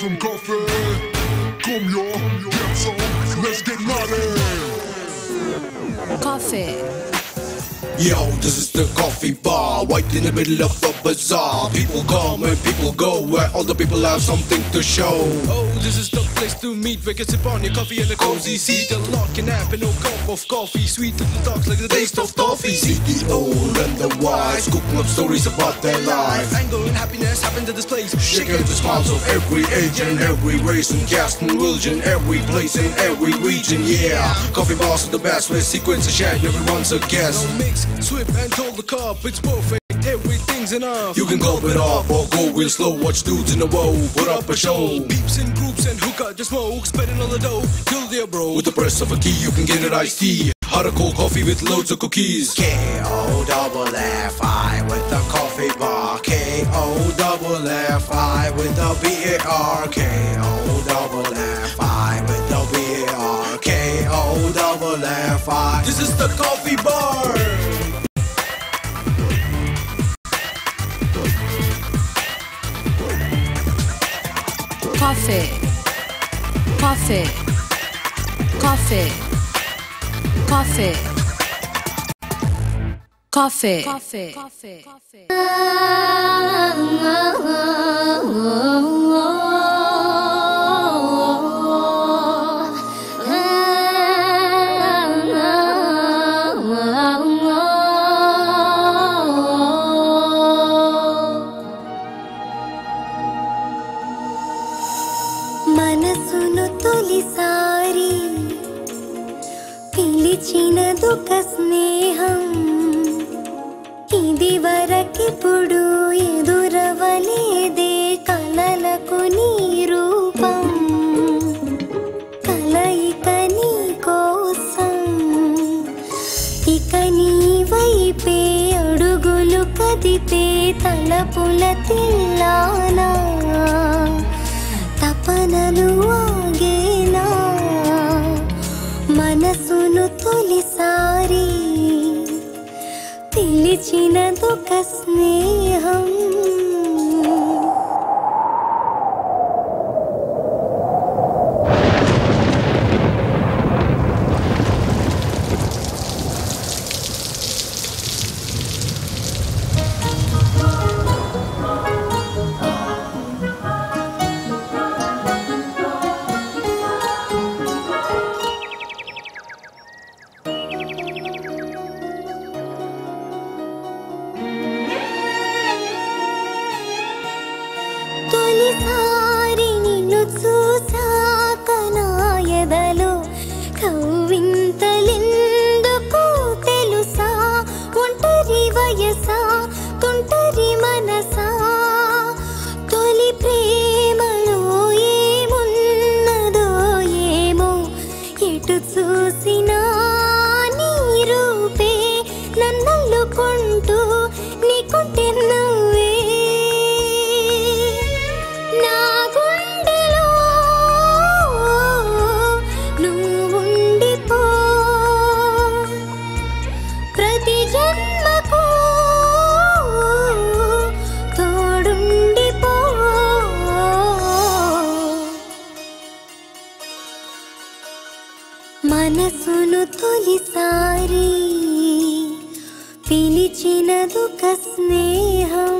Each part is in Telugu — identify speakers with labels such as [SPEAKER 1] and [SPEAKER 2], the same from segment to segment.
[SPEAKER 1] some coffee. Come yo, get some. Let's get naughty.
[SPEAKER 2] Coffee.
[SPEAKER 3] Yo, this is the coffee bar, right in the middle of a bazaar. People come and people go, where all the people have something to show.
[SPEAKER 4] Oh, this is the place to meet. Where you can sip on your coffee in a cozy seat. A lock and nap and no cup of coffee. Sweet little talks like the taste of toffee.
[SPEAKER 3] See the old and the wise, cooking up stories about their life.
[SPEAKER 4] Anger and happiness happen to this place.
[SPEAKER 3] Shaking the smiles of every age and every race and caste and religion, every place and every region, yeah. Coffee bars are the best where sequence is shared, everyone's a guest.
[SPEAKER 4] No mix, swift and told the cup. It's perfect, everything's enough.
[SPEAKER 3] You can gulp it up or go real slow, watch dudes in a row, put up a show.
[SPEAKER 4] Peeps in groups and hookah, just smoke, spending all the dough, kill their bro.
[SPEAKER 3] With the press of a key, you can get it iced tea. Hot or cold coffee with loads of cookies.
[SPEAKER 5] K O double F I with the coffee bar. K O double F I with the B A R. K O double F I with the B A R. K O double F I.
[SPEAKER 3] This is the coffee bar.
[SPEAKER 2] coffee, coffee, coffee, coffee, coffee, coffee. coffee.
[SPEAKER 6] అడుగులు తలపుల తిల్లానా తపనలు ఆగేనా మనసును తొలిసారి పిలిచినదొక స్నేహం. మనసును తొలిసారి పిలిచినదొక స్నేహం.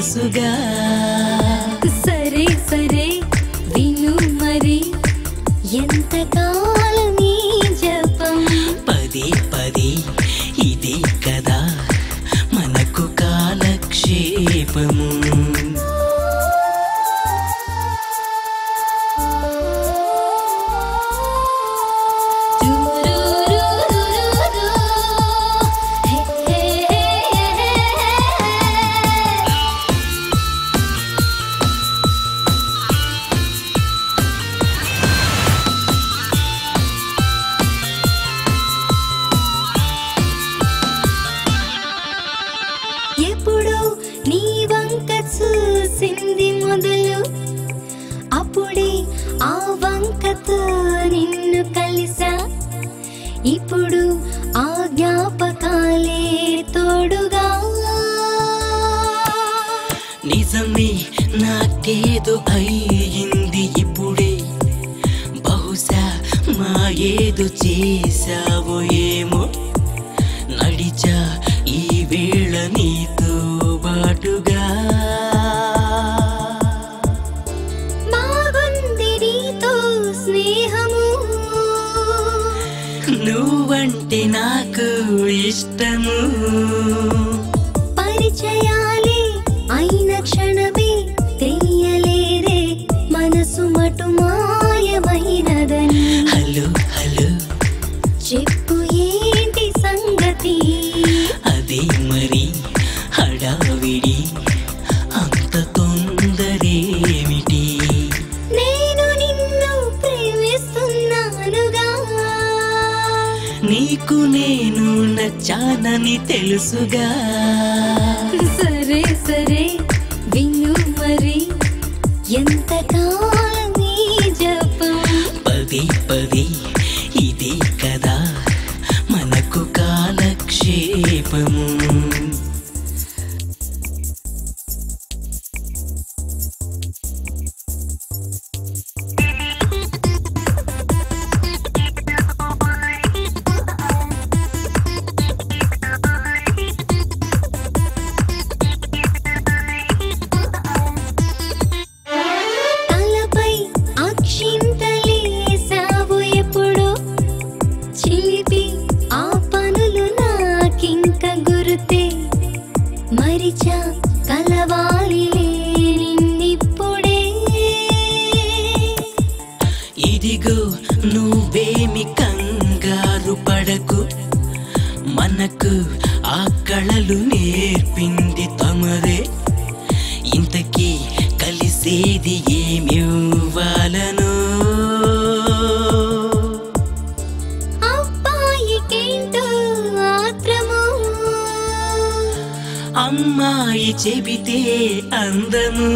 [SPEAKER 7] తెలుసుగా.
[SPEAKER 6] సరే సరే విను మరి
[SPEAKER 7] ఎంతగా చేశావో ఏమో? నడిచా ఈ వేళ నీతో బాటుగా నువ్వంటే నాకు ఇష్టము. నచ్చానని తెలుసుగా. నువ్వేమి కంగారు పడకు. మనకు ఆ కళలు నేర్పింది తమరే. ఇంతకీ కలిసేది ఏమివ్వాలను? అమ్మాయి చెబితే అందము?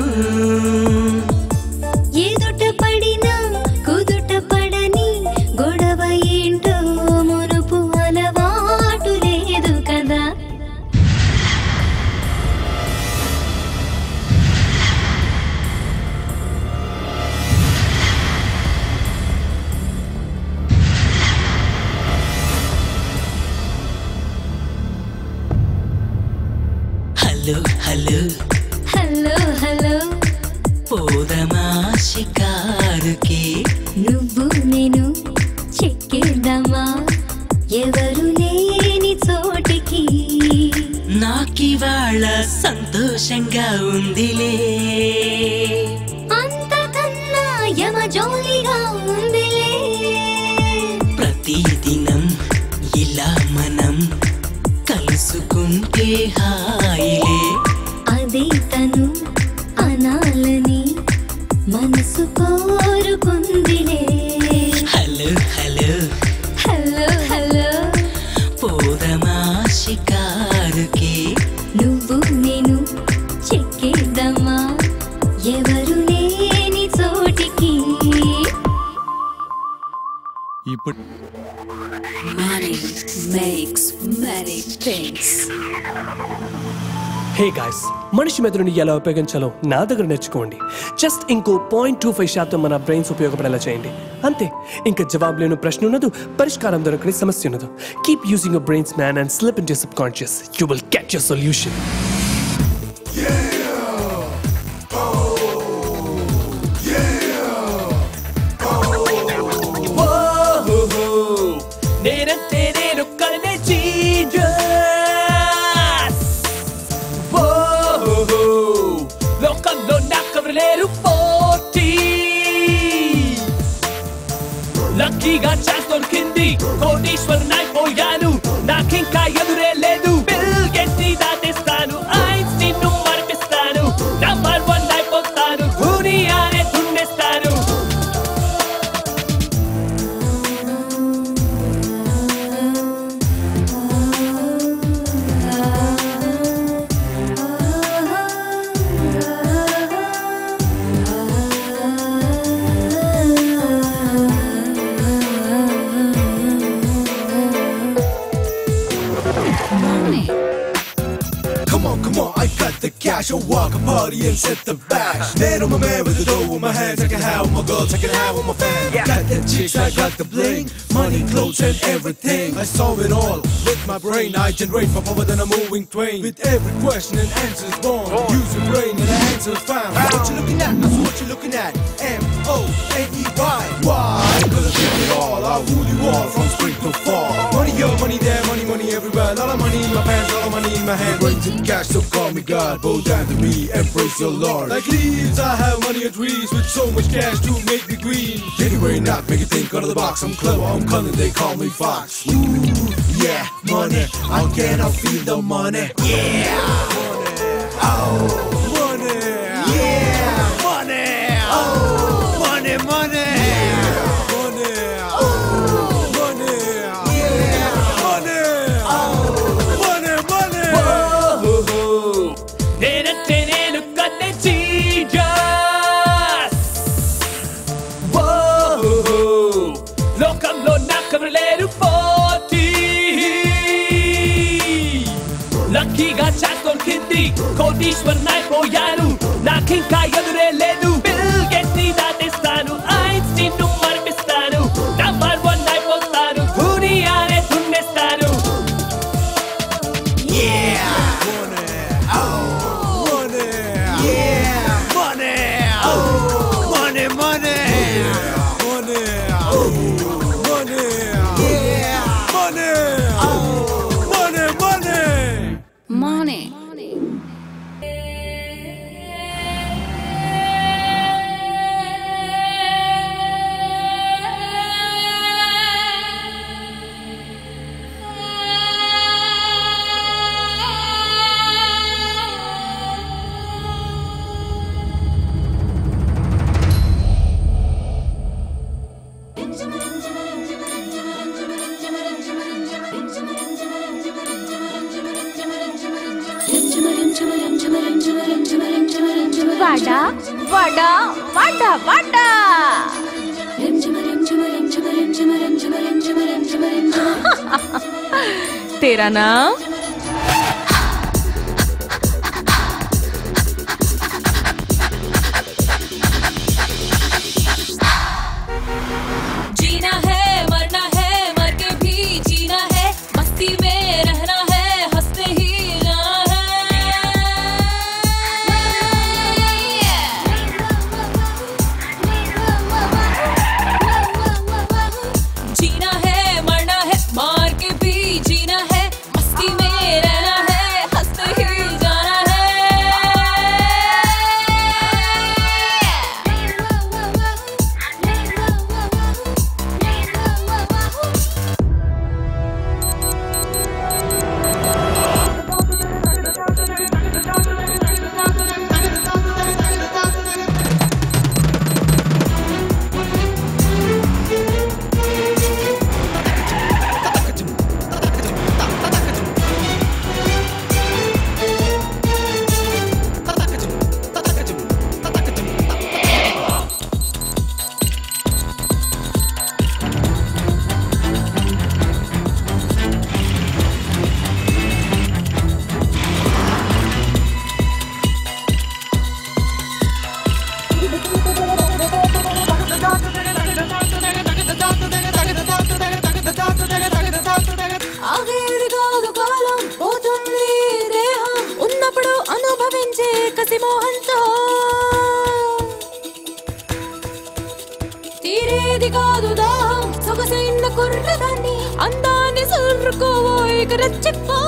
[SPEAKER 7] నాకివాళ సంతోషంగా ఉందిలే.
[SPEAKER 6] అంతకన్నా యమ జోలిగా ఉందిలే.
[SPEAKER 7] ప్రతిదినం ఇలా మనం కలుసుకుంటే హాయిలే.
[SPEAKER 6] ఎవరు లేని చోటికి.
[SPEAKER 8] ఇప్పుడు.
[SPEAKER 9] హే గాయ్స్ మనిషి మెదడుని ఎలా ఉపయోగించాలో నా దగ్గర నేర్చుకోండి. జస్ట్ ఇంకో పాయింట్ టూ ఫైవ్ శాతం మన బ్రెయిన్స్ ఉపయోగపడేలా చేయండి. అంతే ఇంకా జవాబు లేని ప్రశ్న ఉన్నదు పరిష్కారం దొరకని సమస్య ఉన్నదు.
[SPEAKER 3] Keep using your brains man and slip into subconscious you will get your solution have my girls, I can have all my. Got the chicks, I got the bling. Money, clothes, and everything. I solve it all with my brain. I generate more power than a moving train. With every question and answer's born. Use your brain and the answer's found. What you looking at? That's what you looking at. M O N E Y. Why? Cause I take it all. I rule you all from spring to fall. Money here, money there, money, money everywhere. Lot of money in my pants, lot of money in my hand. Raising cash, so call me God. Bow down to me and praise your Lord. Like leaves, I have money and trees with so much cash to make me green. Anyway, not make you think out of the box. I'm clever, I'm cunning, they call me Fox. Ooh, yeah, money. How can I feel the money? Yeah,
[SPEAKER 8] ಈಶ್ವರನ ಕೋಯಾರು ನಾ ಕಿಂಕ तेरा नाम
[SPEAKER 6] తీరేది కాదు దాహం సొగసైన కుర్రదాన్ని అందాన్ని సుర్రుకోవో ఇక రచ్చిపో